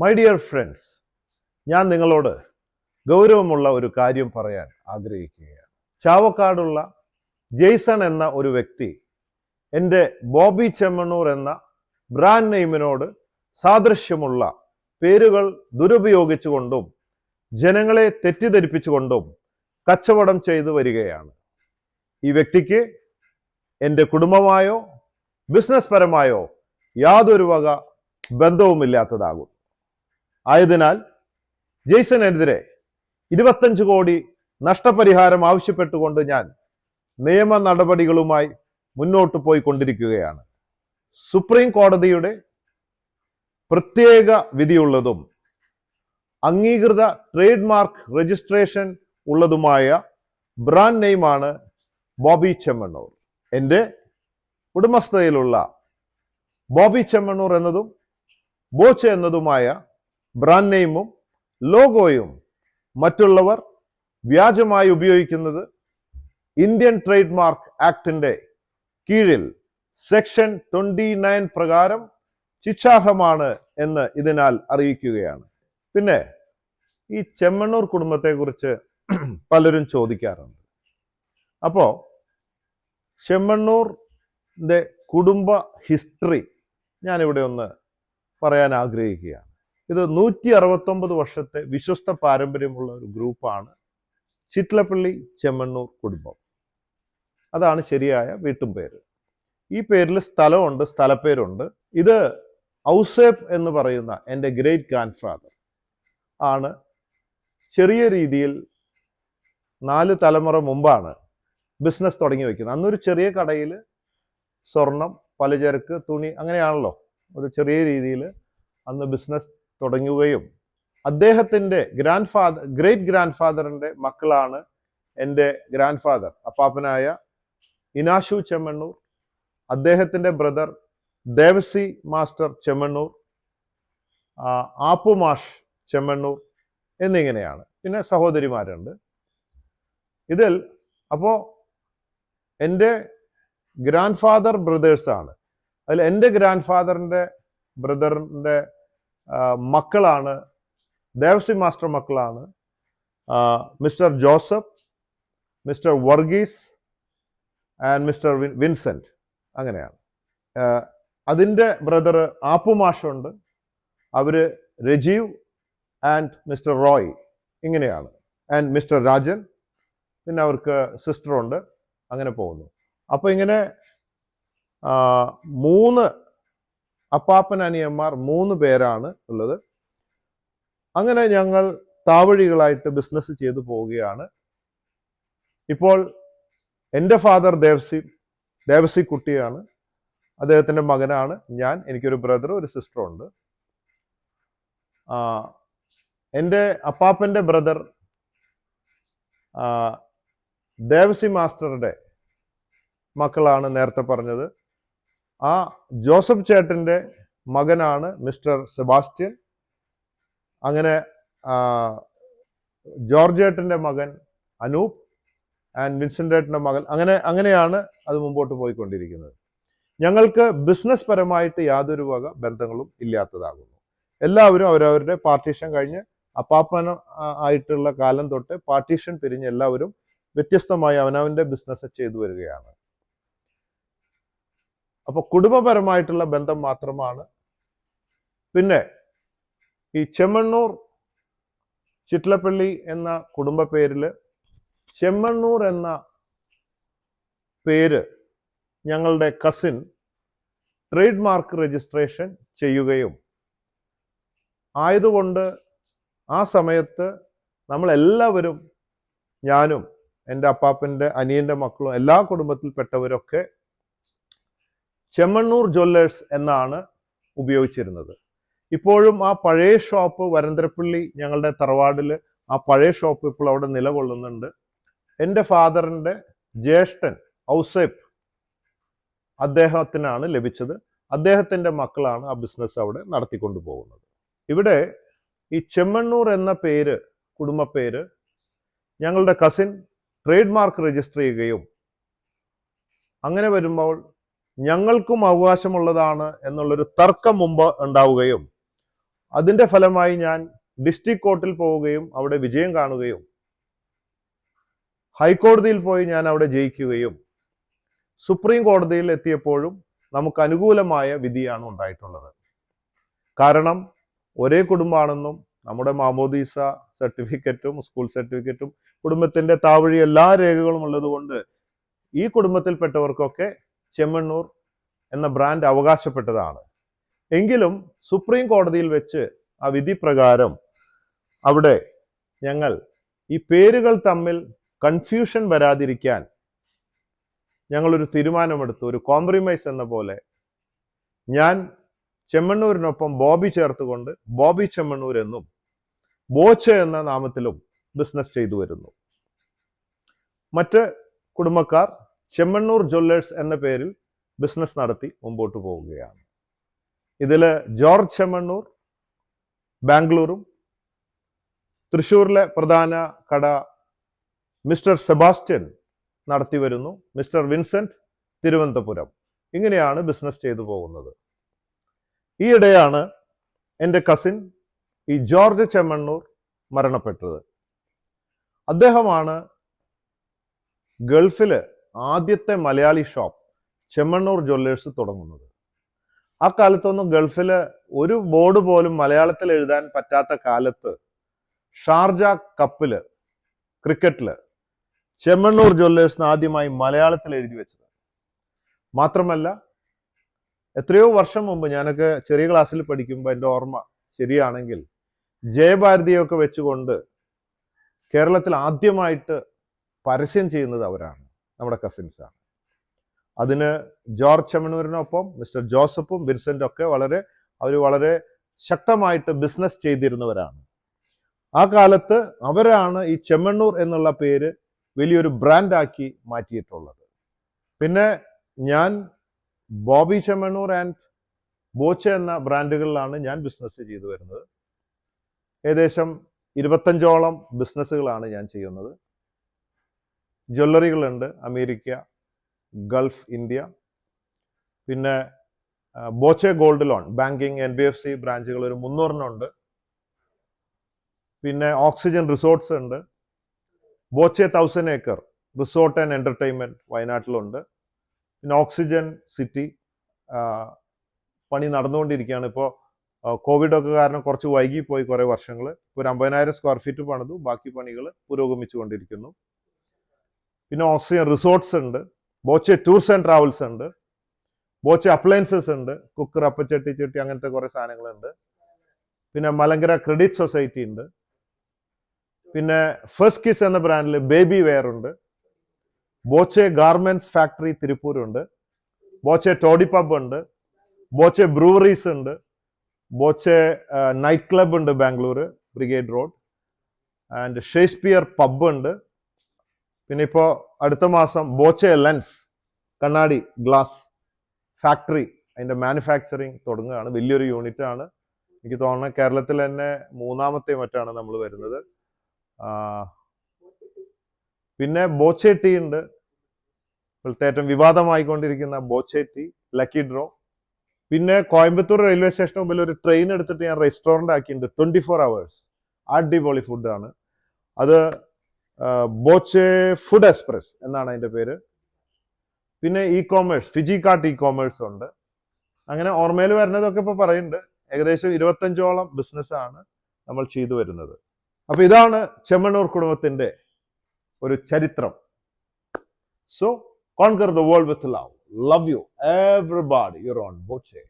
My dear friends ഞാൻ നിങ്ങളോട് ഗൗരവമുള്ള ഒരു കാര്യം പറയാൻ ആഗ്രഹിക്കുകയാണ്. ചാവക്കാടുള്ള ജെയ്സൺ എന്ന ഒരു വ്യക്തി എന്റെ ബോബി ചെമ്മണ്ണൂർ എന്ന ബ്രാൻഡ് നെയിമിനോട് സാദൃശ്യമുള്ള പേരുകൾ ദുരുപയോഗിച്ചുകൊണ്ടും ജനങ്ങളെ തെറ്റിദ്ധരിപ്പിച്ചുകൊണ്ടും കച്ചവടം ചെയ്തു വരികയാണ്. ഈ വ്യക്തിക്ക് എന്റെ കുടുംബമായോ ബിസിനസ് പരമായോ യാതൊരു വക ബന്ധവുമില്ലാത്തതാകും ആയതിനാൽ ജെയ്സനെതിരെ ഇരുപത്തഞ്ച് കോടി നഷ്ടപരിഹാരം ആവശ്യപ്പെട്ടുകൊണ്ട് ഞാൻ നിയമ നടപടികളുമായി മുന്നോട്ട് പോയിക്കൊണ്ടിരിക്കുകയാണ്. സുപ്രീം കോടതിയുടെ പ്രത്യേക വിധിയുള്ളതും അംഗീകൃത ട്രേഡ് മാർക്ക് രജിസ്ട്രേഷൻ ഉള്ളതുമായ ബ്രാൻഡ് നെയിമാണ് ബോബി ചെമ്മണ്ണൂർ. എന്റെ ഉടമസ്ഥതയിലുള്ള ബോബി ചെമ്മണ്ണൂർ എന്നതും ബോച്ച് എന്നതുമായ ബ്രാൻഡ് നെയിമും ലോഗോയും മറ്റുള്ളവർ വ്യാജമായി ഉപയോഗിക്കുന്നത് ഇന്ത്യൻ ട്രേഡ് മാർക്ക് ആക്ടിന്റെ കീഴിൽ സെക്ഷൻ ട്വന്റി നയൻ പ്രകാരം ശിക്ഷാർഹമാണ് എന്ന് ഇതിനാൽ അറിയിക്കുകയാണ്. പിന്നെ ഈ ചെമ്മണ്ണൂർ കുടുംബത്തെക്കുറിച്ച് പലരും ചോദിക്കാറുണ്ട്. അപ്പോ ചെമ്മണ്ണൂറിന്റെ കുടുംബ ഹിസ്റ്ററി ഞാനിവിടെ ഒന്ന് പറയാൻ ആഗ്രഹിക്കുകയാണ്. ഇത് നൂറ്റി അറുപത്തൊമ്പത് വർഷത്തെ വിശ്വസ്ത പാരമ്പര്യമുള്ള ഒരു ഗ്രൂപ്പാണ് ചിറ്റ്ലപ്പള്ളി ചെമ്മണ്ണൂർ കുടുംബം. അതാണ് ശരിയായ വീട്ടും പേര്. ഈ പേരിൽ സ്ഥലമുണ്ട് സ്ഥലപ്പേരുണ്ട്. ഇത് ഔസേപ്പ് എന്ന് പറയുന്ന എന്റെ ഗ്രേറ്റ് ഗ്രാൻഡ് ഫാദർ ആണ്. ചെറിയ രീതിയിൽ നാല് തലമുറ മുമ്പാണ് ബിസിനസ് തുടങ്ങി വയ്ക്കുന്നത് അന്നൊരു ചെറിയ കടയിൽ സ്വർണം പലചരക്ക് തുണി അങ്ങനെയാണല്ലോ. ഒരു ചെറിയ രീതിയിൽ അന്ന് ബിസിനസ് തുടങ്ങുകയും അദ്ദേഹത്തിന്റെ ഗ്രാൻഡ് ഫാദർ ഗ്രേറ്റ് ഗ്രാൻഡ് ഫാദറിന്റെ മക്കളാണ് എന്റെ ഗ്രാൻഡ് ഫാദർ അപ്പാപ്പനായ ഇനാശു ചെമ്മണ്ണൂർ അദ്ദേഹത്തിന്റെ ബ്രദർ ദേവസി മാസ്റ്റർ ചെമ്മണ്ണൂർ ആപ്പുമാഷ് ആപ്പു മാഷ് ചെമ്മണ്ണൂർ എന്നിങ്ങനെയാണ്. പിന്നെ സഹോദരിമാരുണ്ട്. ഇതിൽ അപ്പോൾ എന്റെ ഗ്രാൻഡ് ഫാദർ ബ്രദേഴ്സാണ് അതിൽ എന്റെ ഗ്രാൻഡ് ഫാദറിന്റെ ബ്രദറിന്റെ മക്കളാണ് ദേവസി മാസ്റ്റർ മക്കളാണ്. Mister Joseph mister Varghese and mister Vincent അങ്ങനെയാണ്. അതിന്റെ ബ്രദർ ആപ്പുമാഷുണ്ട്. അവർ രജീവ് ആൻഡ് മിസ്റ്റർ റോയ് ഇങ്ങനെയാണ്. ആൻഡ് മിസ്റ്റർ രാജൻ പിന്നെ അവർക്ക് സിസ്റ്ററുണ്ട്. അങ്ങനെ പോകുന്നു. അപ്പോൾ ഇങ്ങനെ മൂന്ന് അപ്പാപ്പൻ അനിയന്മാർ മൂന്ന് പേരാണ് ഉള്ളത്. അങ്ങനെ ഞങ്ങൾ താവഴികളായിട്ട് ബിസിനസ് ചെയ്തു പോവുകയാണ്. ഇപ്പോൾ എന്റെ ഫാദർ ദേവസി ദേവസി കുട്ടിയാണ്. അദ്ദേഹത്തിന്റെ മകനാണ്. ഞാൻ എനിക്കൊരു ബ്രദറും ഒരു സിസ്റ്ററും ഉണ്ട്. എന്റെ അപ്പാപ്പന്റെ ബ്രദർ ദേവസി മാസ്റ്ററുടെ മക്കളാണ് നേരത്തെ പറഞ്ഞത്. ആ ജോസഫ് ചേട്ടന്റെ മകനാണ് മിസ്റ്റർ സെബാസ്റ്റ്യൻ. അങ്ങനെ ജോർജ് ഏട്ടന്റെ മകൻ അനൂപ് ആൻഡ് വിൻസെന്റ് ഏട്ടന്റെ മകൻ. അങ്ങനെ അങ്ങനെയാണ് അത് മുമ്പോട്ട് പോയിക്കൊണ്ടിരിക്കുന്നത്. ഞങ്ങൾക്ക് ബിസിനസ് പരമായിട്ട് യാതൊരു വക ബന്ധങ്ങളും ഇല്ലാത്തതാകുന്നു. എല്ലാവരും അവരവരുടെ പാർട്ടീഷൻ കഴിഞ്ഞ് അപ്പാപ്പന ആയിട്ടുള്ള കാലം തൊട്ട് പാർട്ടീഷൻ പിരിഞ്ഞ് എല്ലാവരും വ്യത്യസ്തമായി അവനവന്റെ ബിസിനസ് ചെയ്തു വരികയാണ്. അപ്പൊ കുടുംബപരമായിട്ടുള്ള ബന്ധം മാത്രമാണ്. പിന്നെ ഈ ചെമ്മണ്ണൂർ ചിറ്റ്ലപ്പള്ളി എന്ന കുടുംബ പേരിൽ ചെമ്മണ്ണൂർ എന്ന പേര് ഞങ്ങളുടെ കസിൻ ട്രേഡ് മാർക്ക് രജിസ്ട്രേഷൻ ചെയ്യുകയും ആയതുകൊണ്ട് ആ സമയത്ത് നമ്മളെല്ലാവരും ഞാനും എന്റെ അപ്പാപ്പന്റെ അനിയന്റെ മക്കളും എല്ലാ കുടുംബത്തിൽപ്പെട്ടവരൊക്കെ ചെമ്മണ്ണൂർ ജ്വല്ലേഴ്സ് എന്നാണ് ഉപയോഗിച്ചിരുന്നത്. ഇപ്പോഴും ആ പഴയ ഷോപ്പ് വരന്തരപ്പള്ളി ഞങ്ങളുടെ തറവാടിൽ ആ പഴയ ഷോപ്പ് ഇപ്പോൾ അവിടെ നിലകൊള്ളുന്നുണ്ട്. എന്റെ ഫാദറിന്റെ ജ്യേഷ്ഠൻ ഔസേപ്പ് അദ്ദേഹത്തിനാണ് ലഭിച്ചത്. അദ്ദേഹത്തിന്റെ മക്കളാണ് ആ ബിസിനസ് അവിടെ നടത്തിക്കൊണ്ടു പോകുന്നത്. ഇവിടെ ഈ ചെമ്മണ്ണൂർ എന്ന പേര് കുടുംബ പേര് ഞങ്ങളുടെ കസിൻ ട്രേഡ് മാർക്ക് രജിസ്റ്റർ ചെയ്യുകയും അങ്ങനെ വരുമ്പോൾ ഞങ്ങൾക്കും അവകാശമുള്ളതാണ് എന്നുള്ളൊരു തർക്കം മുമ്പ് ഉണ്ടാവുകയും അതിന്റെ ഫലമായി ഞാൻ ഡിസ്ട്രിക്ട് കോർട്ടിൽ പോവുകയും അവിടെ വിജയം കാണുകയും ഹൈക്കോടതിയിൽ പോയി ഞാൻ അവിടെ ജയിക്കുകയും സുപ്രീം കോടതിയിൽ എത്തിയപ്പോഴും നമുക്ക് അനുകൂലമായ വിധിയാണ് ഉണ്ടായിട്ടുള്ളത്. കാരണം ഒരേ കുടുംബമാണെന്നും നമ്മുടെ മാമോദീസ സർട്ടിഫിക്കറ്റും സ്കൂൾ സർട്ടിഫിക്കറ്റും കുടുംബത്തിന്റെ താവഴി എല്ലാ രേഖകളും ഉള്ളതുകൊണ്ട് ഈ കുടുംബത്തിൽപ്പെട്ടവർക്കൊക്കെ ചെമ്മണ്ണൂർ എന്ന ബ്രാൻഡ് അവകാശപ്പെട്ടതാണ്. എങ്കിലും സുപ്രീം കോടതിയിൽ വെച്ച് ആ വിധി പ്രകാരം അവിടെ ഞങ്ങൾ ഈ പേരുകൾ തമ്മിൽ കൺഫ്യൂഷൻ വരാതിരിക്കാൻ ഞങ്ങളൊരു തീരുമാനമെടുത്തു. ഒരു കോംപ്രമൈസ് എന്ന പോലെ ഞാൻ ചെമ്മണ്ണൂരിനൊപ്പം ബോബി ചേർത്തുകൊണ്ട് ബോബി ചെമ്മണ്ണൂർ എന്നും ബോച്ച എന്ന നാമത്തിലും ബിസിനസ് ചെയ്തു വരുന്നു. മറ്റ് കുടുംബക്കാർ ചെമ്മണ്ണൂർ ജ്വല്ലേഴ്സ് എന്ന പേരിൽ ബിസിനസ് നടത്തി മുമ്പോട്ട് പോവുകയാണ്. ഇതിൽ ജോർജ് ചെമ്മണ്ണൂർ ബാംഗ്ലൂരും തൃശ്ശൂരിലെ പ്രധാന കട മിസ്റ്റർ സെബാസ്റ്റ്യൻ നടത്തി വരുന്നു മിസ്റ്റർ വിൻസെന്റ് തിരുവനന്തപുരം. ഇങ്ങനെയാണ് ബിസിനസ് ചെയ്തു പോകുന്നത്. ഈയിടെയാണ് എന്റെ കസിൻ ഈ ജോർജ് ചെമ്മണ്ണൂർ മരണപ്പെട്ടത്. അദ്ദേഹമാണ് ഗൾഫിൽ ആദ്യത്തെ മലയാളി ഷോപ്പ് ചെമ്മണ്ണൂർ ജ്വല്ലേഴ്സ് തുടങ്ങുന്നത്. ആ കാലത്തൊന്നും ഗൾഫിൽ ഒരു ബോർഡ് പോലും മലയാളത്തിൽ എഴുതാൻ പറ്റാത്ത കാലത്ത് ഷാർജ കപ്പിൽ ക്രിക്കറ്റിൽ ചെമ്മണ്ണൂർ ജ്വല്ലേഴ്സിന് ആദ്യമായി മലയാളത്തിൽ എഴുതി വെച്ചത്. മാത്രമല്ല എത്രയോ വർഷം മുമ്പ് ഞാനൊക്കെ ചെറിയ ക്ലാസ്സിൽ പഠിക്കുമ്പോൾ എന്റെ ഓർമ്മ ശരിയാണെങ്കിൽ ജയഭാരതിയൊക്കെ വെച്ചുകൊണ്ട് കേരളത്തിൽ ആദ്യമായിട്ട് പരസ്യം ചെയ്യുന്നത് അവരാണ്. നമ്മുടെ കസിൻസാണ് അതിന് ജോർജ് ചെമ്മണ്ണൂരിനൊപ്പം മിസ്റ്റർ ജോസഫും വിൻസെന്റും ഒക്കെ വളരെ അവർ വളരെ ശക്തമായിട്ട് ബിസിനസ് ചെയ്തിരുന്നവരാണ്. ആ കാലത്ത് അവരാണ് ഈ ചെമ്മണ്ണൂർ എന്നുള്ള പേര് വലിയൊരു ബ്രാൻഡാക്കി മാറ്റിയിട്ടുള്ളത്. പിന്നെ ഞാൻ ബോബി ചെമ്മണ്ണൂർ ആൻഡ് ബോച്ച എന്ന ബ്രാൻഡുകളിലാണ് ഞാൻ ബിസിനസ് ചെയ്തു വരുന്നത് ഏകദേശം ഇരുപത്തഞ്ചോളം ബിസിനസ്സുകളാണ് ഞാൻ ചെയ്യുന്നത്. ജ്വല്ലറികളുണ്ട്. America Gulf India. പിന്നെ Boche gold loan banking N B F C ബ്രാഞ്ചുകൾ ഒരു മുന്നൂറെണ്ണം ഉണ്ട്. പിന്നെ ഓക്സിജൻ റിസോർട്ട്സ് ഉണ്ട്. Boche thousand acre resort and entertainment വയനാട്ടിലുണ്ട്. പിന്നെ ഓക്സിജൻ സിറ്റി പണി നടന്നുകൊണ്ടിരിക്കുകയാണ്. ഇപ്പോൾ കോവിഡ് ഒക്കെ കാരണം കുറച്ച് വൈകിപ്പോയി കുറേ വർഷങ്ങൾ ഒരു അമ്പതിനായിരം സ്ക്വയർ ഫീറ്റ് പണിതു. ബാക്കി പണികൾ പുരോഗമിച്ചുകൊണ്ടിരിക്കുന്നു. പിന്നെ ഓക്സിജൻ റിസോർട്ട്സ് ഉണ്ട്. ബോച്ചെ ടൂർസ് ആൻഡ് ട്രാവൽസ് ഉണ്ട്. ബോച്ചെ അപ്ലയൻസസ് ഉണ്ട്. കുക്കർ അപ്പച്ചട്ടി ചട്ടി അങ്ങനത്തെ കുറേ സാധനങ്ങളുണ്ട്. പിന്നെ മലങ്കര ക്രെഡിറ്റ് സൊസൈറ്റി ഉണ്ട്. പിന്നെ ഫസ്റ്റ് കിസ് എന്ന ബ്രാൻഡിൽ ബേബി വെയർ ഉണ്ട്. ബോച്ചെ ഗാർമെന്റ്സ് ഫാക്ടറി തിരുപ്പൂരുണ്ട് ബോച്ചെ ടോഡി പബ് ഉണ്ട്. ബോച്ചെ ബ്രൂവറീസ് ഉണ്ട്. ബോച്ചെ നൈറ്റ് ക്ലബ് ഉണ്ട് Bangalore brigade road. And Shakespeare pub ഉണ്ട്. പിന്നെ ഇപ്പോൾ അടുത്ത മാസം ബോച്ചെ ലെൻസ് കണ്ണാടി ഗ്ലാസ് ഫാക്ടറി അതിന്റെ മാനുഫാക്ചറിങ് തുടങ്ങുകയാണ്. വലിയൊരു യൂണിറ്റ് ആണ്. എനിക്ക് തോന്നുന്നത് കേരളത്തിൽ തന്നെ മൂന്നാമത്തെ മറ്റാണ് നമ്മൾ വരുന്നത്. പിന്നെ ബോച്ചെ ടീ ഉണ്ട്. ഇപ്പോഴത്തെ ഏറ്റവും വിവാദമായിക്കൊണ്ടിരിക്കുന്ന ബോച്ചെ ടീ ലക്കി ഡ്രോ. പിന്നെ കോയമ്പത്തൂർ റെയിൽവേ സ്റ്റേഷൻ മുമ്പിൽ ഒരു ട്രെയിൻ എടുത്തിട്ട് ഞാൻ റെസ്റ്റോറന്റ് ആക്കിയിട്ടുണ്ട്. ട്വന്റി ഫോർ അവേഴ്സ് അടിപൊളി ഫുഡാണ്. അത് ബോച്ചെ ഫുഡ് എക്സ്പ്രസ് എന്നാണ് അതിന്റെ പേര്. പിന്നെ e commerce Flipkart e commerce ഉണ്ട്. അങ്ങനെ ഓർമ്മയിൽ വരുന്നതൊക്കെ ഇപ്പോൾ പറയുന്നുണ്ട്. ഏകദേശം ഇരുപത്തഞ്ചോളം ബിസിനസ്സാണ് നമ്മൾ ചെയ്തു വരുന്നത്. അപ്പോൾ ഇതാണ് ചെമ്മണ്ണൂർ കുടുംബത്തിന്റെ ഒരു ചരിത്രം. So conquer the world with love love you everybody your own Boche